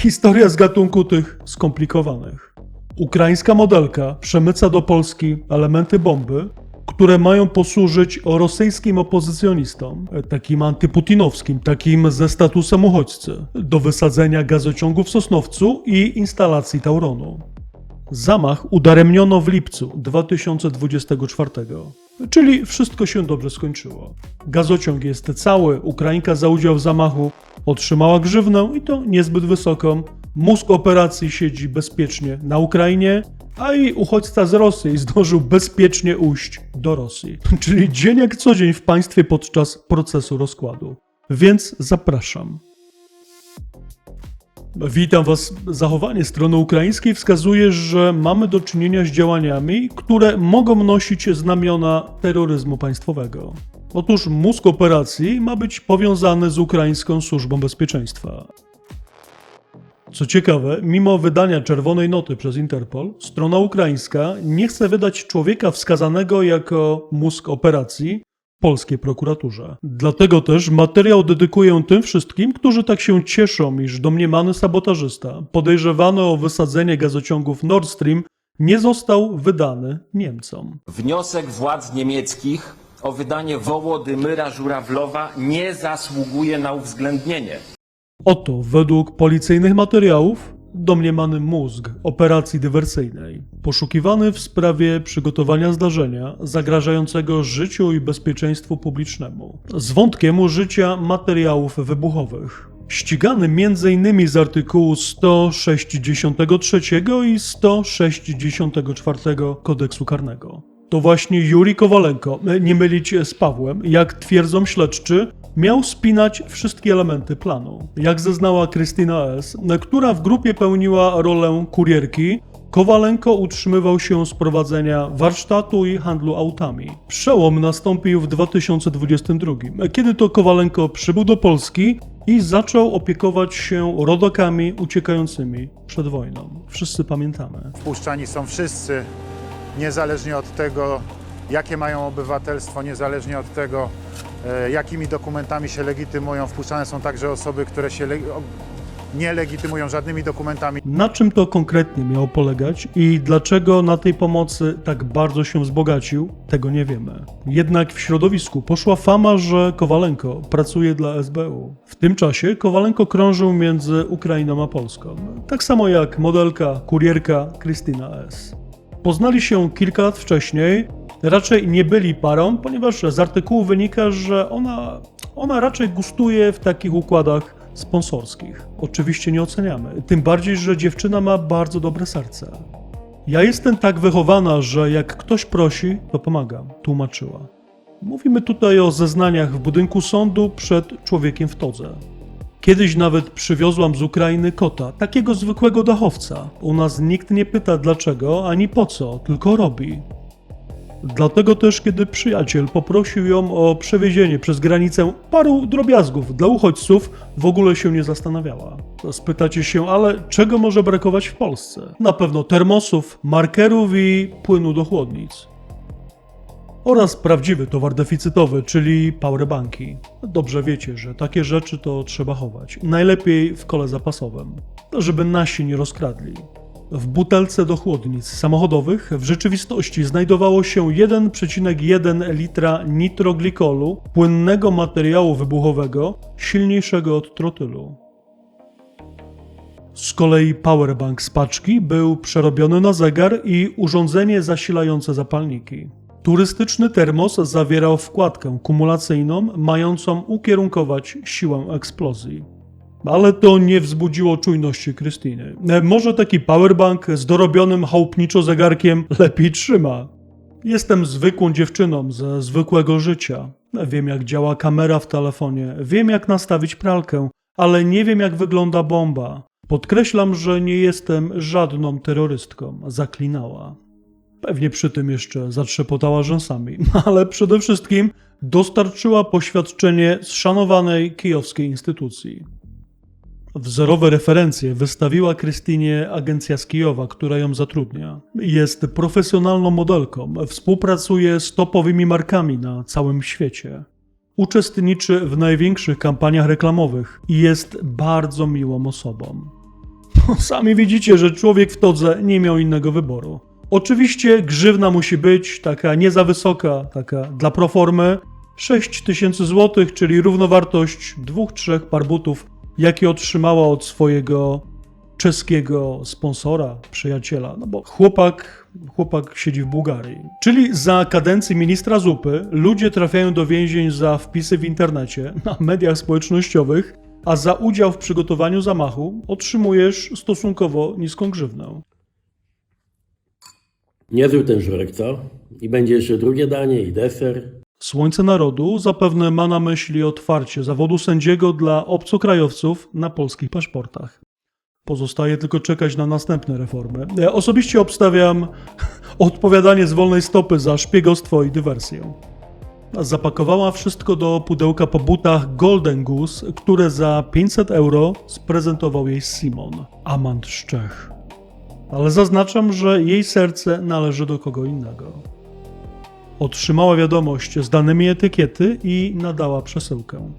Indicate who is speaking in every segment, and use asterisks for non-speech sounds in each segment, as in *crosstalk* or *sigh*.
Speaker 1: Historia z gatunku tych skomplikowanych. Ukraińska modelka przemyca do Polski elementy bomby, które mają posłużyć rosyjskim opozycjonistom, takim antyputinowskim, takim ze statusem uchodźcy, do wysadzenia gazociągu w Sosnowcu i instalacji Tauronu. Zamach udaremniono w lipcu 2024, czyli wszystko się dobrze skończyło. Gazociąg jest cały, Ukrainka za udział w zamachu otrzymała grzywnę i to niezbyt wysoką. Mózg operacji siedzi bezpiecznie na Ukrainie, a i uchodźca z Rosji zdążył bezpiecznie ujść do Rosji. *laughs* Czyli dzień jak co dzień w państwie podczas procesu rozkładu. Więc zapraszam. Witam Was. Zachowanie strony ukraińskiej wskazuje, że mamy do czynienia z działaniami, które mogą nosić znamiona terroryzmu państwowego. Otóż mózg operacji ma być powiązany z ukraińską służbą bezpieczeństwa. Co ciekawe, mimo wydania czerwonej noty przez Interpol, strona ukraińska nie chce wydać człowieka wskazanego jako mózg operacji polskiej prokuraturze. Dlatego też materiał dedykuję tym wszystkim, którzy tak się cieszą, iż domniemany sabotażysta, podejrzewany o wysadzenie gazociągów Nord Stream, nie został wydany Niemcom.
Speaker 2: Wniosek władz niemieckich o wydanie Wołodymyra Żurawlowa nie zasługuje na uwzględnienie.
Speaker 1: Oto, według policyjnych materiałów, domniemany mózg operacji dywersyjnej, poszukiwany w sprawie przygotowania zdarzenia zagrażającego życiu i bezpieczeństwu publicznemu, z wątkiem użycia materiałów wybuchowych. Ścigany m.in. z artykułu 163 i 164 kodeksu karnego. To właśnie Juri Kowalenko, nie mylić z Pawłem, jak twierdzą śledczy, miał spinać wszystkie elementy planu. Jak zeznała Krystyna S., która w grupie pełniła rolę kurierki, Kowalenko utrzymywał się z prowadzenia warsztatu i handlu autami. Przełom nastąpił w 2022, kiedy to Kowalenko przybył do Polski i zaczął opiekować się rodakami uciekającymi przed wojną. Wszyscy pamiętamy.
Speaker 3: Wpuszczani są wszyscy, niezależnie od tego, jakie mają obywatelstwo, niezależnie od tego, e, jakimi dokumentami się legitymują. Wpuszczane są także osoby, które się nie legitymują żadnymi dokumentami.
Speaker 1: Na czym to konkretnie miało polegać i dlaczego na tej pomocy tak bardzo się wzbogacił, tego nie wiemy. Jednak w środowisku poszła fama, że Kowalenko pracuje dla SBU. W tym czasie Kowalenko krążył między Ukrainą a Polską, tak samo jak modelka, kurierka Krystyna S. Poznali się kilka lat wcześniej, raczej nie byli parą, ponieważ z artykułu wynika, że ona, ona raczej gustuje w takich układach sponsorskich. Oczywiście nie oceniamy, tym bardziej, że dziewczyna ma bardzo dobre serce. Ja jestem tak wychowana, że jak ktoś prosi, to pomagam, tłumaczyła. Mówimy tutaj o zeznaniach w budynku sądu przed człowiekiem w todze. Kiedyś nawet przywiozłam z Ukrainy kota, takiego zwykłego dachowca. U nas nikt nie pyta dlaczego ani po co, tylko robi. Dlatego też, kiedy przyjaciel poprosił ją o przewiezienie przez granicę paru drobiazgów dla uchodźców, w ogóle się nie zastanawiała. Spytacie się, ale czego może brakować w Polsce? Na pewno termosów, markerów i płynu do chłodnic. Oraz prawdziwy towar deficytowy, czyli powerbanki. Dobrze wiecie, że takie rzeczy to trzeba chować. Najlepiej w kole zapasowym, żeby nasi nie rozkradli. W butelce do chłodnic samochodowych w rzeczywistości znajdowało się 1,1 litra nitroglikolu, płynnego materiału wybuchowego, silniejszego od trotylu. Z kolei powerbank z paczki był przerobiony na zegar i urządzenie zasilające zapalniki. Turystyczny termos zawierał wkładkę kumulacyjną, mającą ukierunkować siłę eksplozji. Ale to nie wzbudziło czujności Krystyny. E, Może taki powerbank z dorobionym chałupniczo zegarkiem lepiej trzyma. Jestem zwykłą dziewczyną ze zwykłego życia. Wiem jak działa kamera w telefonie, wiem jak nastawić pralkę, ale nie wiem jak wygląda bomba. Podkreślam, że nie jestem żadną terrorystką, zaklinała. Pewnie przy tym jeszcze zatrzepotała rzęsami, *laughs* ale przede wszystkim dostarczyła poświadczenie z szanowanej kijowskiej instytucji. Wzorowe referencje wystawiła Krystynie agencja z Kijowa, która ją zatrudnia. Jest profesjonalną modelką, współpracuje z topowymi markami na całym świecie. Uczestniczy w największych kampaniach reklamowych i jest bardzo miłą osobą. *laughs* Sami widzicie, że człowiek w todze nie miał innego wyboru. Oczywiście grzywna musi być taka nie za wysoka, taka dla proformy. 6 tysięcy złotych, czyli równowartość dwóch, trzech par butów, jakie otrzymała od swojego czeskiego sponsora, przyjaciela. No bo chłopak, chłopak siedzi w Bułgarii. Czyli za kadencji ministra zupy ludzie trafiają do więzień za wpisy w internecie, *laughs* na mediach społecznościowych, a za udział w przygotowaniu zamachu otrzymujesz stosunkowo niską grzywnę.
Speaker 4: Niezły ten żurek, co? I będzie jeszcze drugie danie i deser.
Speaker 1: Słońce Narodu zapewne ma na myśli otwarcie zawodu sędziego dla obcokrajowców na polskich paszportach. Pozostaje tylko czekać na następne reformy. Ja osobiście obstawiam *laughs* odpowiadanie z wolnej stopy za szpiegostwo i dywersję. Zapakowała wszystko do pudełka po butach Golden Goose, które za 500 euro sprezentował jej Simon, amant z Czech. Ale zaznaczam, że jej serce należy do kogo innego. Otrzymała wiadomość z danymi etykiety i nadała przesyłkę.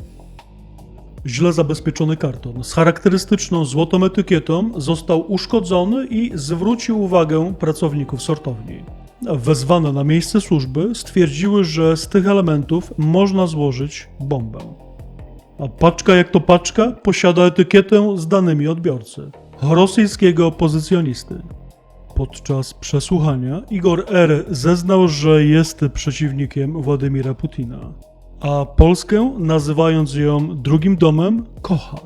Speaker 1: Źle zabezpieczony karton z charakterystyczną złotą etykietą został uszkodzony i zwrócił uwagę pracowników sortowni. Wezwane na miejsce służby stwierdziły, że z tych elementów można złożyć bombę. A paczka jak to paczka posiada etykietę z danymi odbiorcy rosyjskiego opozycjonisty. Podczas przesłuchania Igor R. zeznał, że jest przeciwnikiem Władimira Putina, a Polskę, nazywając ją drugim domem, kocha.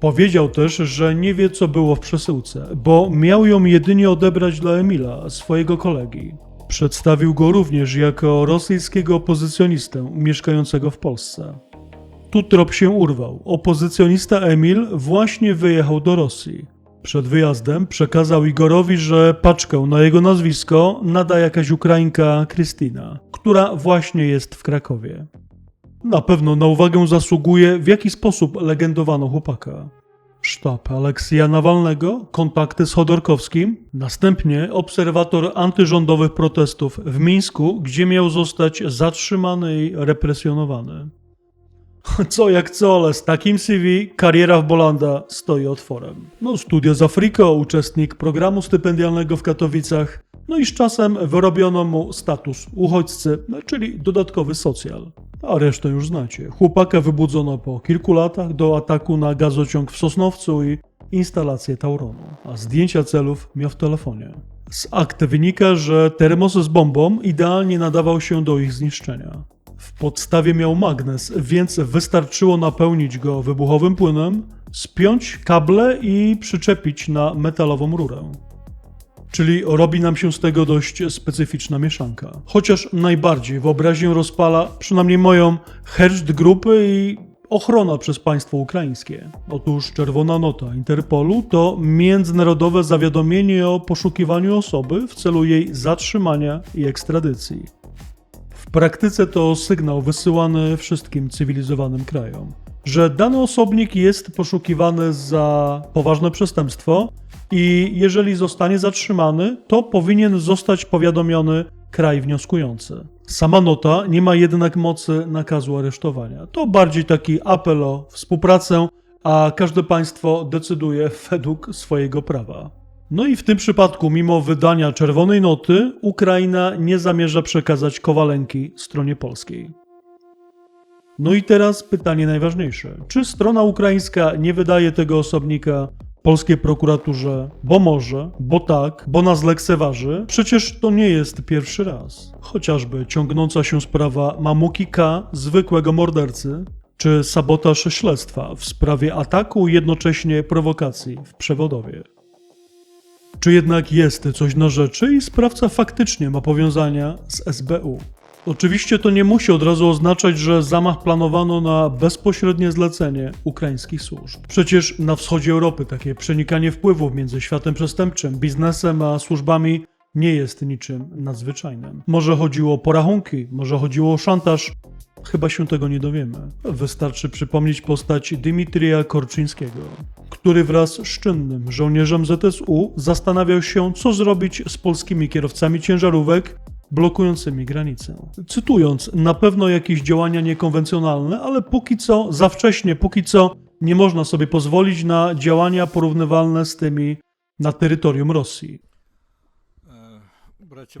Speaker 1: Powiedział też, że nie wie, co było w przesyłce, bo miał ją jedynie odebrać dla Emila, swojego kolegi. Przedstawił go również jako rosyjskiego opozycjonistę mieszkającego w Polsce. Tu trop się urwał. Opozycjonista Emil właśnie wyjechał do Rosji. Przed wyjazdem przekazał Igorowi, że paczkę na jego nazwisko nada jakaś Ukrainka Krystyna, która właśnie jest w Krakowie. Na pewno na uwagę zasługuje, w jaki sposób legendowano chłopaka. Sztab Aleksja Nawalnego, kontakty z Chodorkowskim, następnie obserwator antyrządowych protestów w Mińsku, gdzie miał zostać zatrzymany i represjonowany. *laughs* Co jak co, ale z takim CV kariera w Bolanda stoi otworem. No, studia z Afriko, uczestnik programu stypendialnego w Katowicach, no i z czasem wyrobiono mu status uchodźcy, no, czyli dodatkowy socjal. A resztę już znacie. Chłopaka wybudzono po kilku latach do ataku na gazociąg w Sosnowcu i instalację Tauronu, a zdjęcia celów miał w telefonie. Z akt wynika, że termos z bombą idealnie nadawał się do ich zniszczenia. Podstawie miał magnes, więc wystarczyło napełnić go wybuchowym płynem, spiąć kable i przyczepić na metalową rurę. Czyli robi nam się z tego dość specyficzna mieszanka. Chociaż najbardziej wyobraźnię rozpala, przynajmniej moją, herszt grupy i ochrona przez państwo ukraińskie. Otóż czerwona nota Interpolu to międzynarodowe zawiadomienie o poszukiwaniu osoby w celu jej zatrzymania i ekstradycji. Praktyce to sygnał wysyłany wszystkim cywilizowanym krajom, że dany osobnik jest poszukiwany za poważne przestępstwo i jeżeli zostanie zatrzymany, to powinien zostać powiadomiony kraj wnioskujący. Sama nota nie ma jednak mocy nakazu aresztowania. To bardziej taki apel o współpracę, a każde państwo decyduje według swojego prawa. No i w tym przypadku, mimo wydania czerwonej noty, Ukraina nie zamierza przekazać Kowalenki stronie polskiej. No i teraz pytanie najważniejsze. Czy strona ukraińska nie wydaje tego osobnika polskiej prokuraturze, bo może, bo tak, bo nas lekceważy? Przecież to nie jest pierwszy raz. Chociażby ciągnąca się sprawa Mamuki K, zwykłego mordercy, czy sabotaż śledztwa w sprawie ataku i jednocześnie prowokacji w Przewodowie. Czy jednak jest coś na rzeczy i sprawca faktycznie ma powiązania z SBU? Oczywiście to nie musi od razu oznaczać, że zamach planowano na bezpośrednie zlecenie ukraińskich służb. Przecież na wschodzie Europy takie przenikanie wpływów między światem przestępczym, biznesem a służbami nie jest niczym nadzwyczajnym. Może chodziło o porachunki, może chodziło o szantaż. Chyba się tego nie dowiemy. Wystarczy przypomnieć postać Dimitrija Korczyńskiego, który wraz z czynnym żołnierzem ZSU zastanawiał się, co zrobić z polskimi kierowcami ciężarówek blokującymi granicę. Cytując, na pewno jakieś działania niekonwencjonalne, ale póki co, za wcześnie, póki co nie można sobie pozwolić na działania porównywalne z tymi na terytorium Rosji.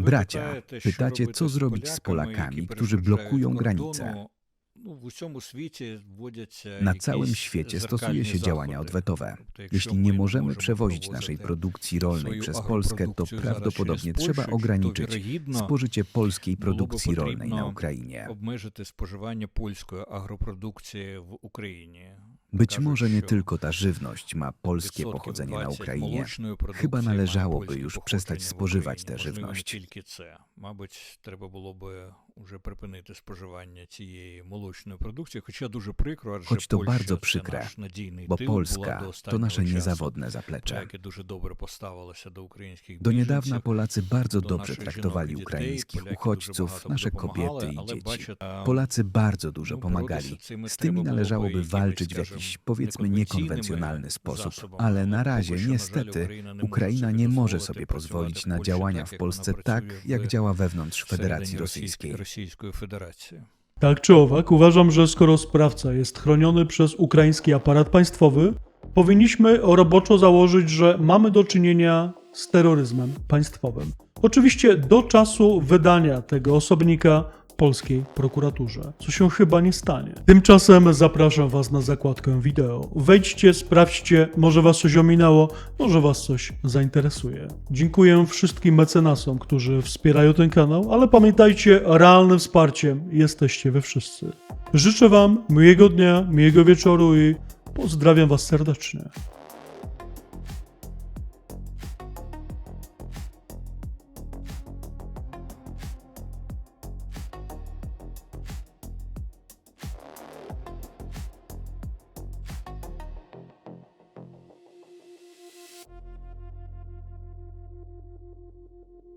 Speaker 5: Bracia, pytacie, co zrobić z Polakami, którzy blokują granice.
Speaker 6: Na całym świecie stosuje się działania odwetowe. Jeśli nie możemy przewozić naszej produkcji rolnej przez Polskę, to prawdopodobnie trzeba ograniczyć spożycie polskiej produkcji rolnej na Ukrainie. Być może nie tylko ta żywność ma polskie pochodzenie na Ukrainie. Chyba należałoby już przestać spożywać tę żywność
Speaker 5: тільки це. Мабуть, треба було би вже припинити споживання цієї молочної продукції, хоча дуже прикро, адже
Speaker 6: Choć to
Speaker 5: Польща
Speaker 6: bardzo
Speaker 5: це
Speaker 6: przykre,
Speaker 5: наш надійний
Speaker 6: Bo
Speaker 5: тил, була
Speaker 6: Polska
Speaker 5: до
Speaker 6: to
Speaker 5: останнього
Speaker 6: nasze
Speaker 5: часу,
Speaker 6: niezawodne zaplecze.
Speaker 5: яке дуже добре поставилося до українських
Speaker 6: Do niedawna
Speaker 5: біженців.
Speaker 6: Polacy bardzo
Speaker 5: do
Speaker 6: dobrze
Speaker 5: naszych
Speaker 6: traktowali
Speaker 5: żonek i
Speaker 6: ukraińskich
Speaker 5: dzieci. Polaki
Speaker 6: uchodźców,
Speaker 5: dużo
Speaker 6: nasze
Speaker 5: bardzo
Speaker 6: kobiety
Speaker 5: pomagали,
Speaker 6: i
Speaker 5: ale
Speaker 6: dzieci.
Speaker 5: бачите,
Speaker 6: Polacy bardzo dużo
Speaker 5: no,
Speaker 6: pomagali.
Speaker 5: боротися з цими
Speaker 6: Z
Speaker 5: треба
Speaker 6: tymi
Speaker 5: було би
Speaker 6: należałoby
Speaker 5: якимись,
Speaker 6: walczyć w
Speaker 5: скажімо,
Speaker 6: jakiś, powiedzmy,
Speaker 5: неконвенційними
Speaker 6: niekonwencjonalny sposób.
Speaker 5: засобами.
Speaker 6: Ale na
Speaker 5: Але
Speaker 6: razie,
Speaker 5: поки що, на жаль,
Speaker 6: niestety,
Speaker 5: Україна не може
Speaker 6: Ukraina
Speaker 5: собі
Speaker 6: nie może
Speaker 5: дозволити
Speaker 6: sobie
Speaker 5: працювати
Speaker 6: pozwolić na
Speaker 5: Польщі
Speaker 6: działania
Speaker 5: так,
Speaker 6: w
Speaker 5: як вона
Speaker 6: Polsce
Speaker 5: працює
Speaker 6: tak, jak
Speaker 5: в
Speaker 6: działa wewnątrz
Speaker 5: всередині
Speaker 6: Federacji
Speaker 5: Російської,
Speaker 6: Rosyjskiej.
Speaker 5: Rosyjską Federację.
Speaker 1: Tak czy owak, uważam, że skoro sprawca jest chroniony przez ukraiński aparat państwowy, powinniśmy roboczo założyć, że mamy do czynienia z terroryzmem państwowym. Oczywiście do czasu wydania tego osobnika polskiej prokuraturze, co się chyba nie stanie. Tymczasem zapraszam Was na zakładkę wideo. Wejdźcie, sprawdźcie, może Was coś ominęło, może Was coś zainteresuje. Dziękuję wszystkim mecenasom, którzy wspierają ten kanał, ale pamiętajcie, realnym wsparciem jesteście Wy wszyscy. Życzę Wam miłego dnia, miłego wieczoru i pozdrawiam Was serdecznie.